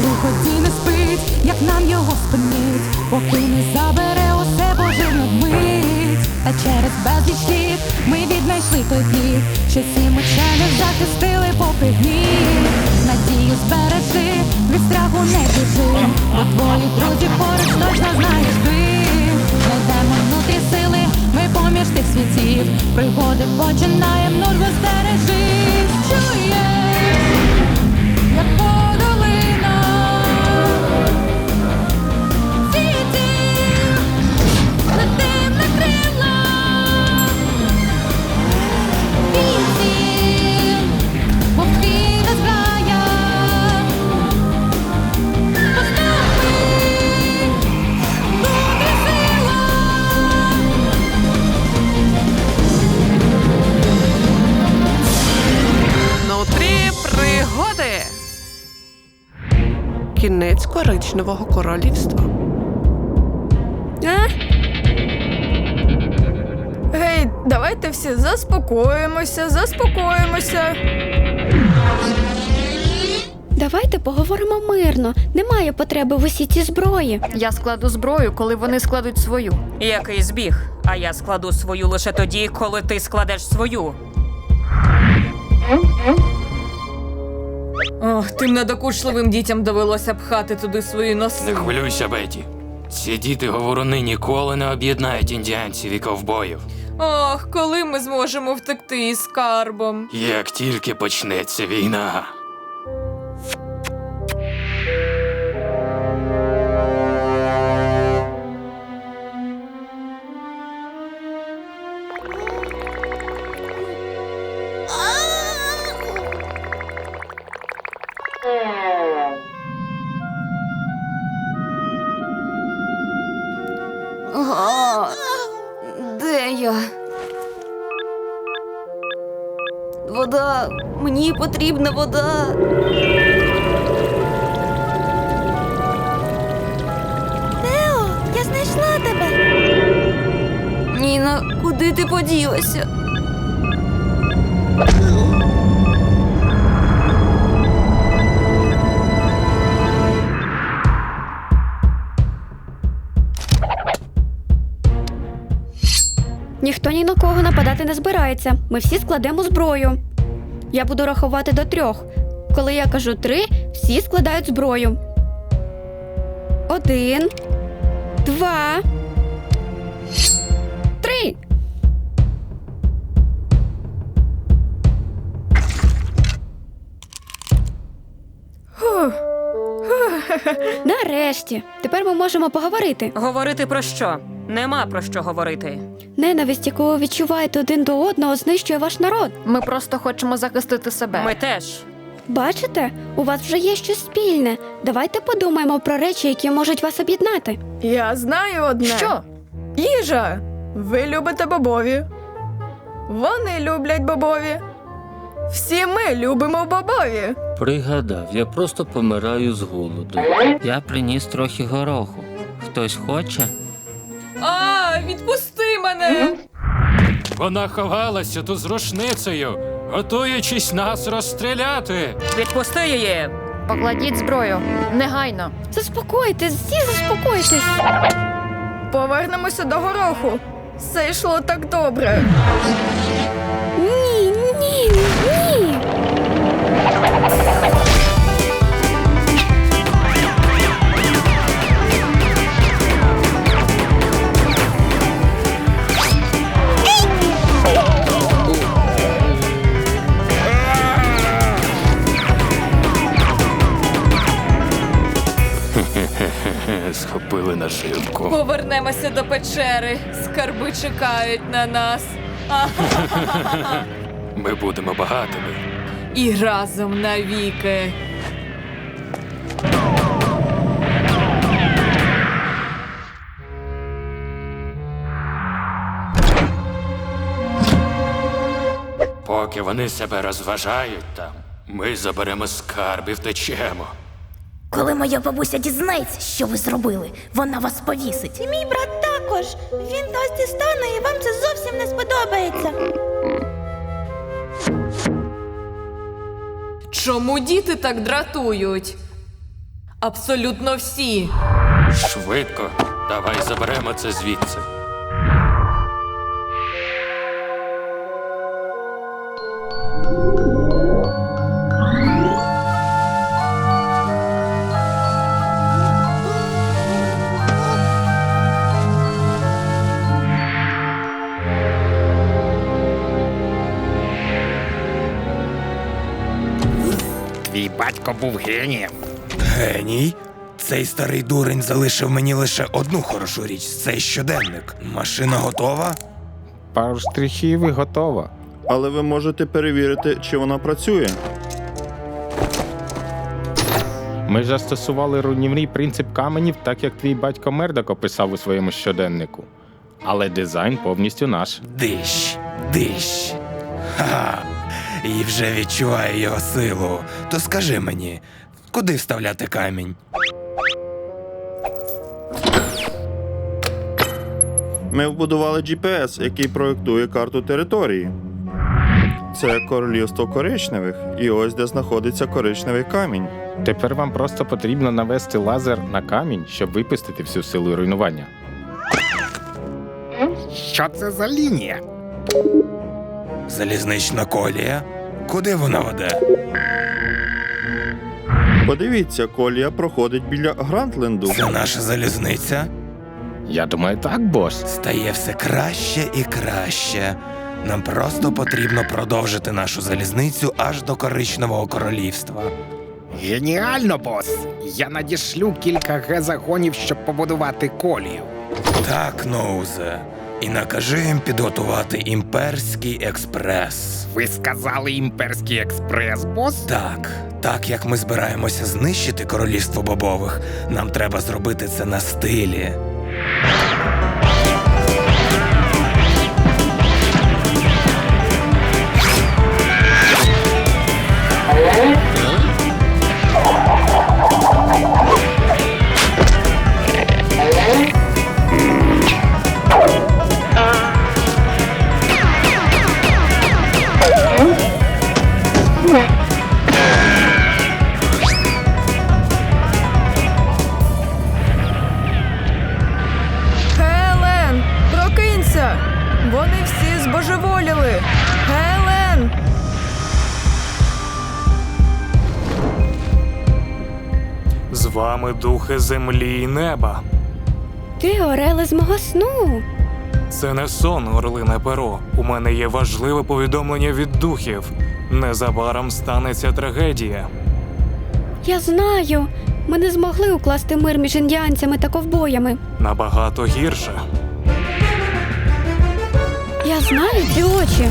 Приході не спить, як нам його спинить, поки не забере усе божевну мить. Та через безліч літ ми віднайшли той плід, що сім учених захистили попри гнів. Надію збережи, від страху не біжи, бо твої друзі поруч точно знаєш ти. Знайдемо внутрі сили, ми поміж тих світів. Пригоди починаєм, нужбо стережи, коричневого королівства. Гей, давайте всі заспокоїмося, заспокоїмося. Давайте поговоримо мирно. Немає потреби в усій цій зброї. Я складу зброю, коли вони складуть свою. Який збіг? А я складу свою лише тоді, коли ти складеш свою. Ох, тим надокучливим дітям довелося пхати туди свої носи. Не хвилюйся, Беті. Ці діти говоруни ніколи не об'єднають індіанців і ковбоїв. Ох, коли ми зможемо втекти із скарбом. Як тільки почнеться війна. Мені потрібна вода. Тео, я знайшла тебе. Ніна, куди ти поділася? Ніхто ні на кого нападати не збирається. Ми всі складемо зброю. Я буду рахувати до трьох. Коли я кажу три, всі складають зброю. Один, два, три. Нарешті. Тепер ми можемо поговорити. Говорити про що? Нема про що говорити. Ненависть, яку ви відчуваєте один до одного, знищує ваш народ. Ми просто хочемо захистити себе. Ми теж. Бачите, у вас вже є щось спільне. Давайте подумаємо про речі, які можуть вас об'єднати. Я знаю одне. Що? Їжа. Ви любите бобові. Вони люблять бобові. Всі ми любимо бобові. Пригадав, я просто помираю з голоду. Я приніс трохи гороху. Хтось хоче? Відпусти мене. Вона ховалася тут з рушницею, готуючись нас розстріляти. Відпусти її. Покладіть зброю. Негайно. Заспокойтесь, всі заспокойтесь. Повернемося до гороху. Все йшло так добре. Ні, ні, ні. Печери. Скарби чекають на нас. Ми будемо багатими. І разом навіки. Поки вони себе розважають там, ми заберемо скарб і втечемо. Коли моя бабуся дізнається, що ви зробили, вона вас повісить. І мій брат також. Він дасть дістане, і вам це зовсім не сподобається. Чому діти так дратують? Абсолютно всі. Швидко, давай заберемо це звідси. Батько був генієм. Геній? Цей старий дурень залишив мені лише одну хорошу річ цей щоденник. Машина готова? Пару штрихів і готово. Але ви можете перевірити, чи вона працює. Ми застосували руйнівний принцип каменів, так як твій батько Мердок описав у своєму щоденнику. Але дизайн повністю наш. Дищ, дищ. Ха. І вже відчуваю його силу. То скажи мені, куди вставляти камінь? Ми вбудували GPS, який проєктує карту території. Це королівство коричневих, і ось де знаходиться коричневий камінь. Тепер вам просто потрібно навести лазер на камінь, щоб випустити всю силу руйнування. Що це за лінія? Залізнична колія? Куди вона веде? Подивіться, колія проходить біля Грантленду. Це наша залізниця? Я думаю, так, бос. Стає все краще і краще. Нам просто потрібно продовжити нашу залізницю аж до коричневого королівства. Геніально, бос! Я надішлю кілька ге-загонів, щоб побудувати колію. Так, Ноузе. І накажи їм підготувати імперський експрес. Ви сказали імперський експрес, бос? Так, так як ми збираємося знищити королівство бобових, нам треба зробити це на стилі. Гелен, духи землі і неба. Ти орели з мого сну. Це не сон, орлине перо. У мене є важливе повідомлення від духів. Незабаром станеться трагедія. Я знаю. Ми не змогли укласти мир між індіанцями та ковбоями. Набагато гірше. Я знаю ці очі.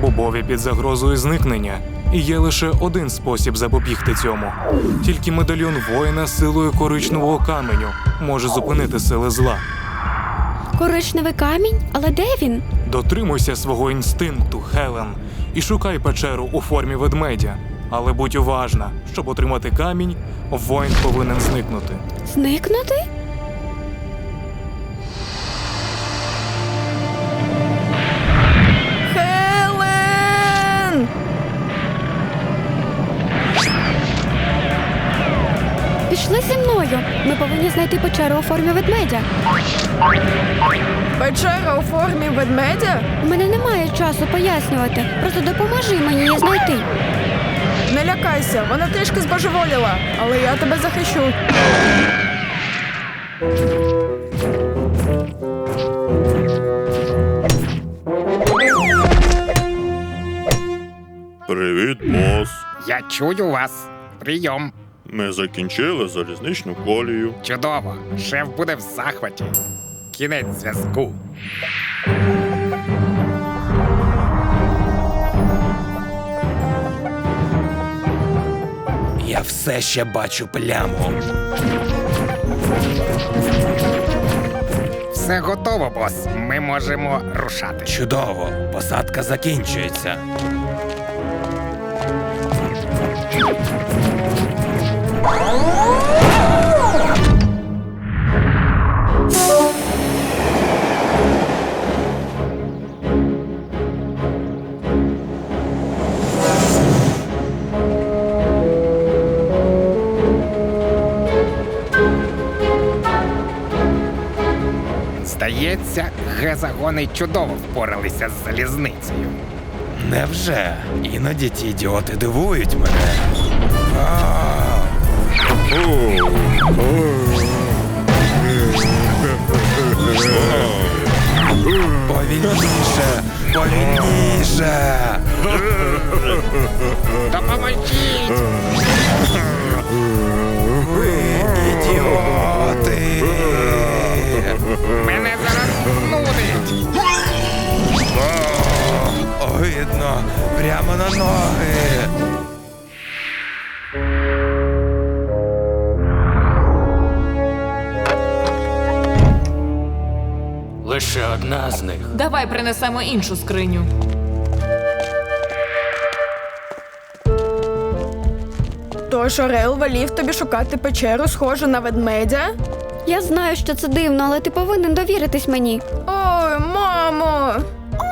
Бобові під загрозою зникнення. І є лише один спосіб запобігти цьому. Тільки медальйон воїна силою коричневого каменю може зупинити сили зла. Коричневий камінь, але де він? Дотримуйся свого інстинкту, Хелен, і шукай печеру у формі ведмедя. Але будь уважна, щоб отримати камінь, воїн повинен зникнути. Зникнути? Ми повинні знайти печеру у формі ведмедя. Печера у формі ведмедя? У мене немає часу пояснювати. Просто допоможи мені її знайти. Не лякайся, вона трішки збожеволіла, але я тебе захищу. Привіт, бос. Я чую вас. Прийом. Ми закінчили залізничну колію. Чудово. Шеф буде в захваті. Кінець зв'язку. Я все ще бачу пляму. Все готово, бос. Ми можемо рушати. Чудово, посадка закінчується. Здається, Г-загони чудово впоралися з залізницею. Невже? Іноді ті ідіоти дивують мене. А-а-а! Повільніше! Повільніше! Допоможіть! Ви ідіоти! Мене зараз нудить! Огидно! Прямо на ноги! Лише одна з них. Давай принесемо іншу скриню. Тож Орел велів тобі шукати печеру, схожу на ведмедя? Я знаю, що це дивно, але ти повинен довіритись мені. Ой, мамо!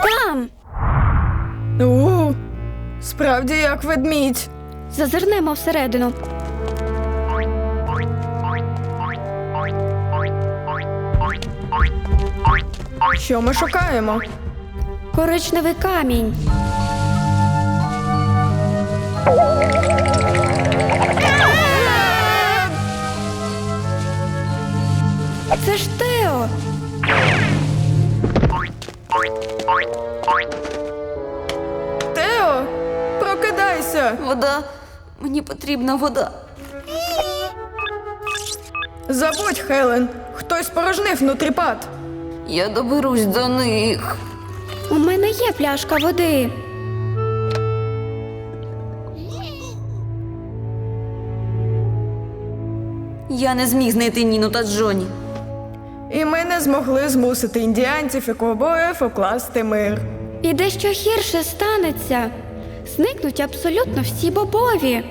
Там! У, справді як ведмідь. Зазирнемо всередину. Що ми шукаємо? Коричневий камінь. Це ж Тео. Тео, прокидайся! Вода. Мені потрібна вода. Забудь, Хелен, хтось порожнив внутріпад. Я доберусь до них. У мене є пляшка води. Я не зміг знайти Ніну та Джоні. І ми не змогли змусити індіанців і ковбоїв укласти мир. І дещо гірше станеться. Зникнуть абсолютно всі бобові.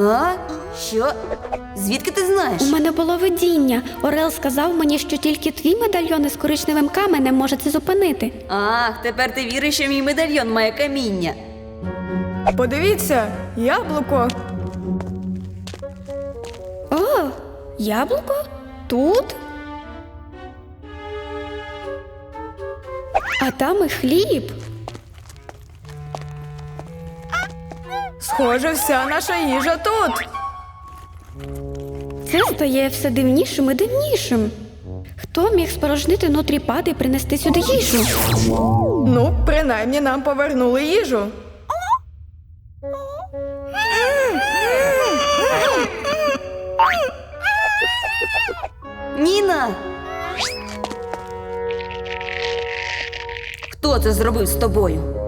А? Що? Звідки ти знаєш? У мене було видіння. Орел сказав мені, що тільки твій медальйон із коричневим каменем може це зупинити. Ах, тепер ти віриш, що мій медальйон має каміння. Подивіться, яблуко. О, яблуко? Тут? А там і хліб. Схоже, вся наша їжа тут. Це стає все дивнішим і дивнішим. Хто міг спорожнити нутріпад і принести сюди їжу? Ну, принаймні нам повернули їжу. Ніна! Хто це зробив з тобою?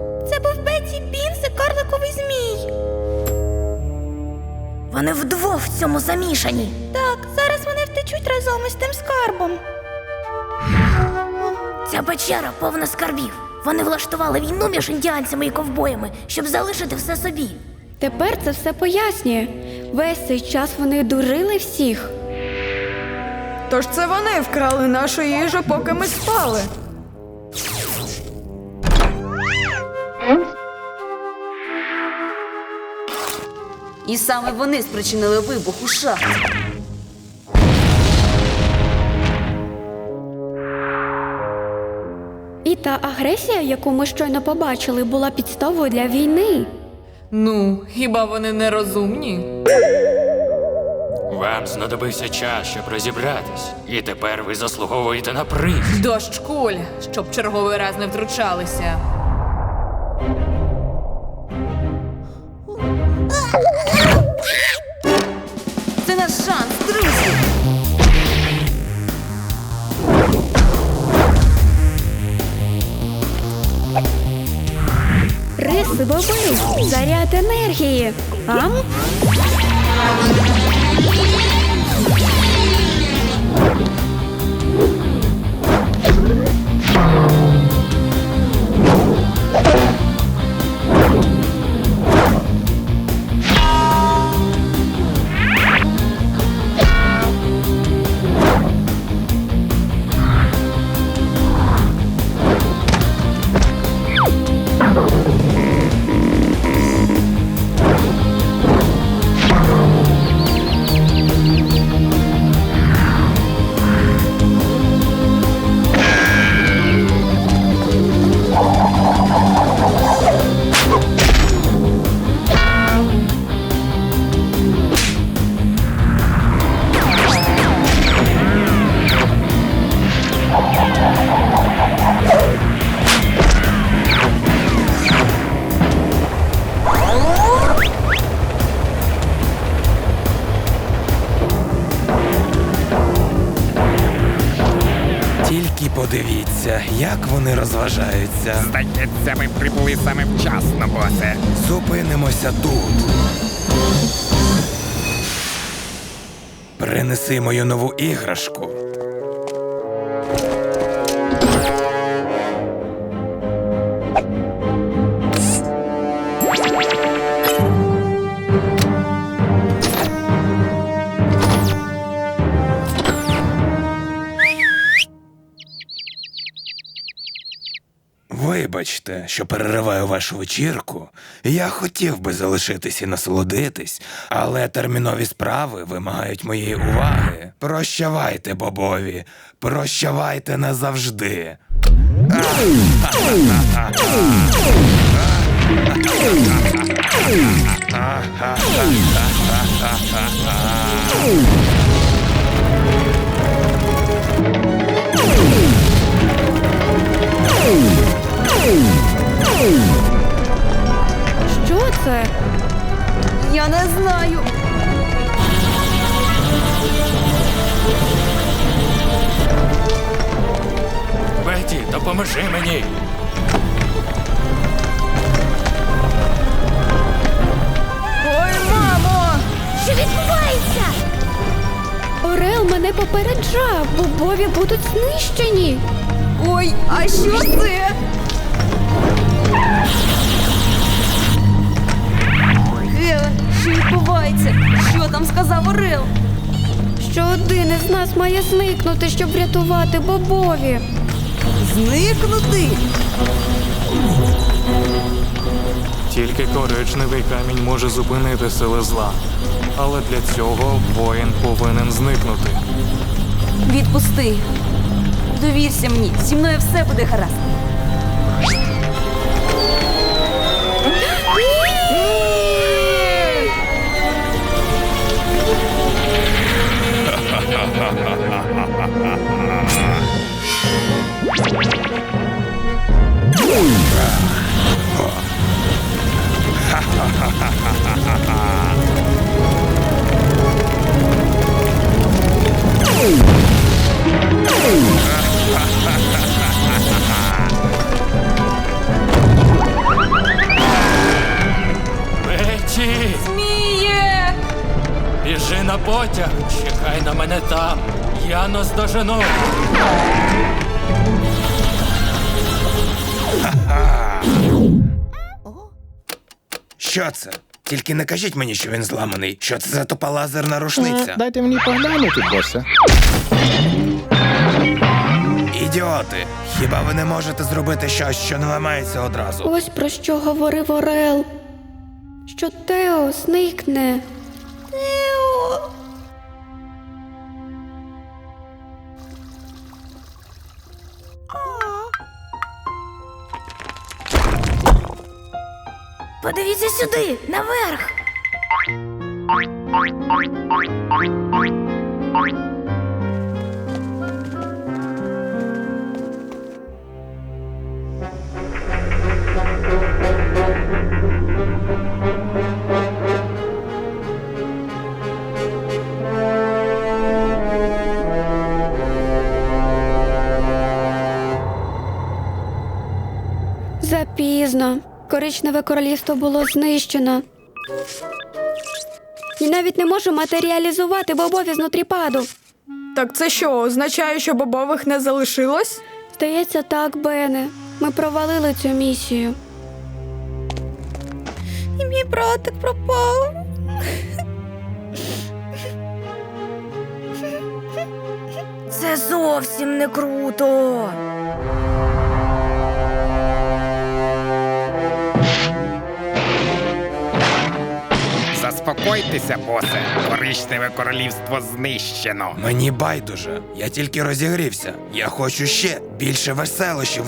Вони вдвох в цьому замішані. Так, зараз вони втечуть разом із тим скарбом. Ця печера повна скарбів. Вони влаштували війну між індіанцями і ковбоями, щоб залишити все собі. Тепер це все пояснює. Весь цей час вони дурили всіх. Тож це вони вкрали нашу їжу, поки ми спали. І саме вони спричинили вибух у шахті. І та агресія, яку ми щойно побачили, була підставою для війни. Ну, хіба вони не розумні? Вам знадобився час, щоб розібратись, і тепер ви заслуговуєте на приз. Дощ куль, щоб черговий раз не втручалися. Це наш шанс, друзі. Риси бабу. Заряд енергії. Ам? Thank. Подивіться, як вони розважаються. Здається, ми прибули саме вчасно, босе. Зупинимося тут. Принеси мою нову іграшку. Вибачте, що перериваю вашу вечірку. Я хотів би залишитись і насолодитись, але термінові справи вимагають моєї уваги. Прощавайте, бобові, прощавайте назавжди. Це? Я не знаю. Беті, допоможи мені. Ой, мамо! Що відбувається? Орел мене попереджав, бобові будуть знищені. Ой, а що це? Гелен, що відбувається? Що там сказав Орел? Що один із нас має зникнути, щоб врятувати бобові. Зникнути? Тільки коричневий камінь може зупинити сили зла. Але для цього воїн повинен зникнути. Відпусти. Довірся мені, зі мною все буде гаразд. Беті! Біжи на потяг, чекай на мене там. Я наздожену. Що це? Тільки не кажіть мені, що він зламаний. Що це за тупа лазерна рушниця? Дайте мені поглянути, босе. Ідіоти! Хіба ви не можете зробити щось, що не ламається одразу? Ось про що говорив Орел. Що Тео зникне. Подивіться сюди, наверх. Коричневе королівство було знищено. І навіть не можу матеріалізувати бобові з нутріпаду. Так це що, означає, що бобових не залишилось? Здається, так, Бене. Ми провалили цю місію. І мій братик пропав. Це зовсім не круто. Заспокойтеся, босе. Коричневе королівство знищено. Мені байдуже. Я тільки розігрівся. Я хочу ще більше веселощів.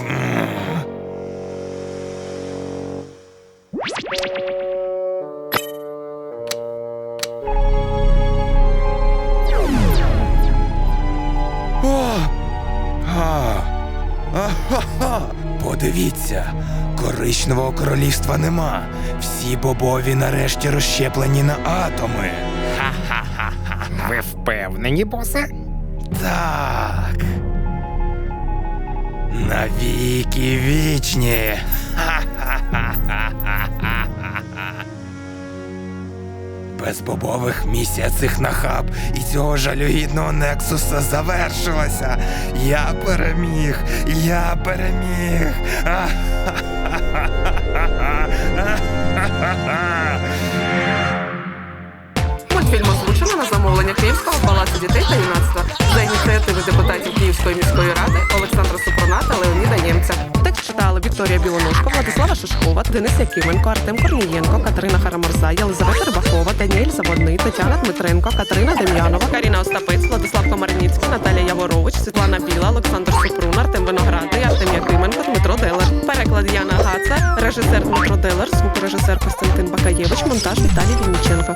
Подивіться, коричневого королівства нема. Всі бобові нарешті розщеплені на атоми. Ха-ха, Ви впевнені, босе? Так. Навіки вічні. Без бобових місія цих нахаб і цього жалюгідного Нексуса завершилася. Я переміг, я переміг. Мультфільм озвучено на замовлення Київського палацу дітей та юнацтва за ініціативи депутатів Київської міської ради Олександра Супруна Вікторія Білоножко, Владислава Шишкова, Денис Якименко, Артем Корнієнко, Катерина Харамарза, Єлизавета Рибакова, Даніель Заводний, Тетяна Дмитренко, Катерина Дем'янова, Каріна Остапець, Владислав Комарніцький, Наталія Яворович, Світлана Біла, Олександр Супрун, Артем Виноградний, Артем Якименко, Дмитро Делер. Переклад Яна Гаца, режисер Дмитро Делер, звукорежисер Костянтин Бакаєвич, монтаж Віталій Вінниченко.